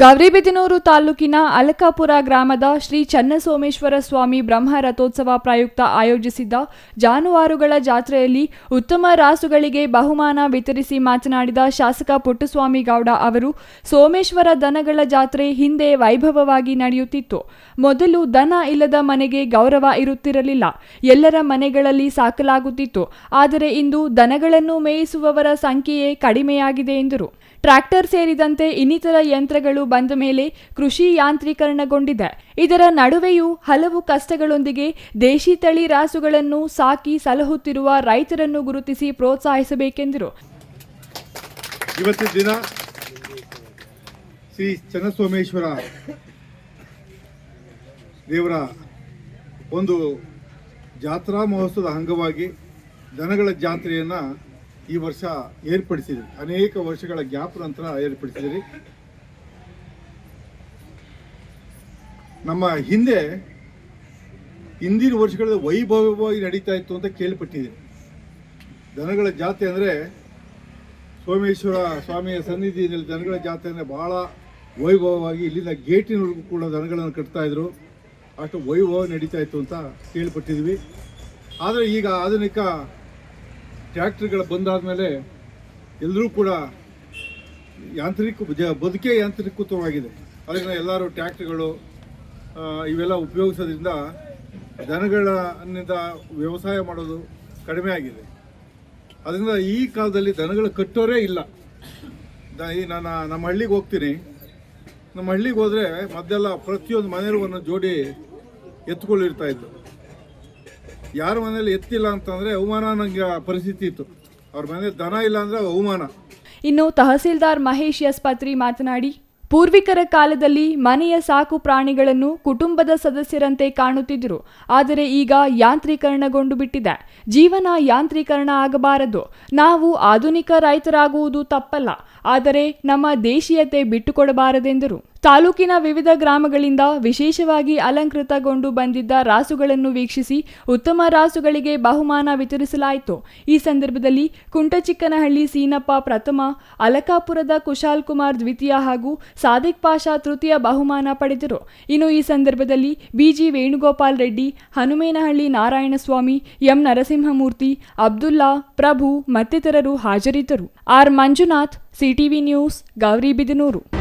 ಗೌರಿಬಿದನೂರು ತಾಲೂಕಿನ ಅಲಕಾಪುರ ಗ್ರಾಮದ ಶ್ರೀ ಚನ್ನಸೋಮೇಶ್ವರ ಸ್ವಾಮಿ ಬ್ರಹ್ಮ ರಥೋತ್ಸವ ಪ್ರಯುಕ್ತ ಆಯೋಜಿಸಿದ್ದ ಜಾನುವಾರುಗಳ ಜಾತ್ರೆಯಲ್ಲಿ ಉತ್ತಮ ರಾಸುಗಳಿಗೆ ಬಹುಮಾನ ವಿತರಿಸಿ ಮಾತನಾಡಿದ ಶಾಸಕ ಪುಟ್ಟಸ್ವಾಮಿ ಗೌಡ ಅವರು, ಸೋಮೇಶ್ವರ ದನಗಳ ಜಾತ್ರೆ ಹಿಂದೆ ವೈಭವವಾಗಿ ನಡೆಯುತ್ತಿತ್ತು. ಮೊದಲು ದನ ಇಲ್ಲದ ಮನೆಗೆ ಗೌರವ ಇರುತ್ತಿರಲಿಲ್ಲ. ಎಲ್ಲರ ಮನೆಗಳಲ್ಲಿ ಸಾಕಲಾಗುತ್ತಿತ್ತು. ಆದರೆ ಇಂದು ದನಗಳನ್ನು ಮೇಯಿಸುವವರ ಸಂಖ್ಯೆಯೇ ಕಡಿಮೆಯಾಗಿದೆ ಎಂದರು. ಟ್ರ್ಯಾಕ್ಟರ್ ಸೇರಿದಂತೆ ಇನ್ನಿತರ ಯಂತ್ರಗಳು ಬಂದ ಮೇಲೆ ಕೃಷಿ ಯಾಂತ್ರೀಕರಣಗೊಂಡಿದೆ. ಇದರ ನಡುವೆಯೂ ಹಲವು ಕಷ್ಟಗಳೊಂದಿಗೆ ದೇಶಿ ತಳಿ ರಾಸುಗಳನ್ನು ಸಾಕಿ ಸಲಹುತ್ತಿರುವ ರೈತರನ್ನು ಗುರುತಿಸಿ ಪ್ರೋತ್ಸಾಹಿಸಬೇಕೆಂದರು. ದಿನ ಶ್ರೀ ಚನ್ನಸೋಮೇಶ್ವರ ದೇವರ ಒಂದು ಜಾತ್ರಾ ಮಹೋತ್ಸವದ ಅಂಗವಾಗಿ ದನಗಳ ಜಾತ್ರೆಯನ್ನು ಈ ವರ್ಷ ಏರ್ಪಡಿಸಿದ್ರಿ. ಅನೇಕ ವರ್ಷಗಳ ಗ್ಯಾಪ್ ನಂತರ ಏರ್ಪಡಿಸಿದಿರಿ. ನಮ್ಮ ಹಿಂದೆ ಹಿಂದಿನ ವರ್ಷಗಳಲ್ಲಿ ವೈಭವವಾಗಿ ನಡೀತಾ ಇತ್ತು ಅಂತ ಕೇಳ್ಪಟ್ಟಿದೆ ದನಗಳ ಜಾತ್ರೆ ಅಂದರೆ ಸೋಮೇಶ್ವರ ಸ್ವಾಮಿಯ ಸನ್ನಿಧಿಯಲ್ಲಿ ದನಗಳ ಜಾತ್ರೆ ಅಂದರೆ ಭಾಳ ವೈಭವವಾಗಿ ಇಲ್ಲಿಂದ ಗೇಟಿನವರೆಗೂ ಕೂಡ ದನಗಳನ್ನು ಕಟ್ತಾ ಇದ್ರು. ಅಷ್ಟು ವೈಭವ ನಡೀತಾ ಇತ್ತು ಅಂತ ಕೇಳ್ಪಟ್ಟಿದ್ವಿ ಆದರೆ ಈಗ ಆಧುನಿಕ ಟ್ರ್ಯಾಕ್ಟರ್ಗಳು ಬಂದಾದ ಮೇಲೆ ಎಲ್ಲರೂ ಕೂಡ ಯಾಂತ್ರಿಕ ಜ- ಬದುಕೇ ಯಾಂತ್ರಿಕೃತವಾಗಿದೆ ಅದರಿಂದ ಎಲ್ಲರೂ ಟ್ಯಾಕ್ಟ್ರಿಗಳು ಇವೆಲ್ಲ ಉಪಯೋಗಿಸೋದ್ರಿಂದ ದನಗಳಿಂದ ವ್ಯವಸಾಯ ಮಾಡೋದು ಕಡಿಮೆ ಆಗಿದೆ. ಅದರಿಂದ ಈ ಕಾಲದಲ್ಲಿ ದನಗಳು ಕಟ್ಟೋರೇ ಇಲ್ಲ. ದ- ಈ ನಾನು ನಮ್ಮ ಹಳ್ಳಿಗೆ ಹೋಗ್ತೀನಿ. ನಮ್ಮ ಹಳ್ಳಿಗೆ ಹೋದರೆ ಮೊದಲೆಲ್ಲ ಪ್ರತಿಯೊಂದು ಮನೆಯವನ್ನು ಒಂದೊಂದು ಜೋಡಿ ಎತ್ಕೊಳ್ಳಿರ್ತಾಯಿದ್ರು ಯಾರ ಮನೇಲಿ ಎತ್ತಿಲ್ಲ ಅಂತಂದರೆ ಅವಮಾನ ನಂಗೆ ಪರಿಸ್ಥಿತಿ ಇತ್ತು. ಅವ್ರ ಮನೇಲಿ ದನ ಇಲ್ಲ ಅಂದರೆ ಅವಮಾನ. ಇನ್ನು ತಹಸೀಲ್ದಾರ್ ಮಹೇಶ್ ಎಸ್ ಪತ್ರಿ ಮಾತನಾಡಿ, ಪೂರ್ವಿಕರ ಕಾಲದಲ್ಲಿ ಮನೆಯ ಸಾಕು ಪ್ರಾಣಿಗಳನ್ನು ಕುಟುಂಬದ ಸದಸ್ಯರಂತೆ ಕಾಣುತ್ತಿದ್ದರು. ಆದರೆ ಈಗ ಯಾಂತ್ರೀಕರಣಗೊಂಡು ಬಿಟ್ಟಿದೆ. ಜೀವನ ಯಾಂತ್ರೀಕರಣ ಆಗಬಾರದು. ನಾವು ಆಧುನಿಕ ರೈತರಾಗುವುದು ತಪ್ಪಲ್ಲ. ಆದರೆ ನಮ್ಮ ದೇಶೀಯತೆ ಬಿಟ್ಟುಕೊಡಬಾರದೆಂದರು. ತಾಲೂಕಿನ ವಿವಿಧ ಗ್ರಾಮಗಳಿಂದ ವಿಶೇಷವಾಗಿ ಅಲಂಕೃತಗೊಂಡು ಬಂದಿದ್ದ ರಾಸುಗಳನ್ನು ವೀಕ್ಷಿಸಿ ಉತ್ತಮ ರಾಸುಗಳಿಗೆ ಬಹುಮಾನ ವಿತರಿಸಲಾಯಿತು. ಈ ಸಂದರ್ಭದಲ್ಲಿ ಕುಂಟಚಿಕ್ಕನಹಳ್ಳಿ ಸೀನಪ್ಪ ಪ್ರಥಮ, ಅಲಕಾಪುರದ ಕುಶಾಲ್ ಕುಮಾರ್ ದ್ವಿತೀಯ ಹಾಗೂ ಸಾದಿಕ್ ಪಾಷಾ ತೃತೀಯ ಬಹುಮಾನ ಪಡೆದರು. ಇನ್ನು ಈ ಸಂದರ್ಭದಲ್ಲಿ B G Venugopal Reddy, Hanumenahalli Narayanaswamy, M Narasimhamurthy, Abdulla, Prabhu ಮತ್ತಿತರರು ಹಾಜರಿದ್ದರು. R Manjunath, CTV news Gauribidanur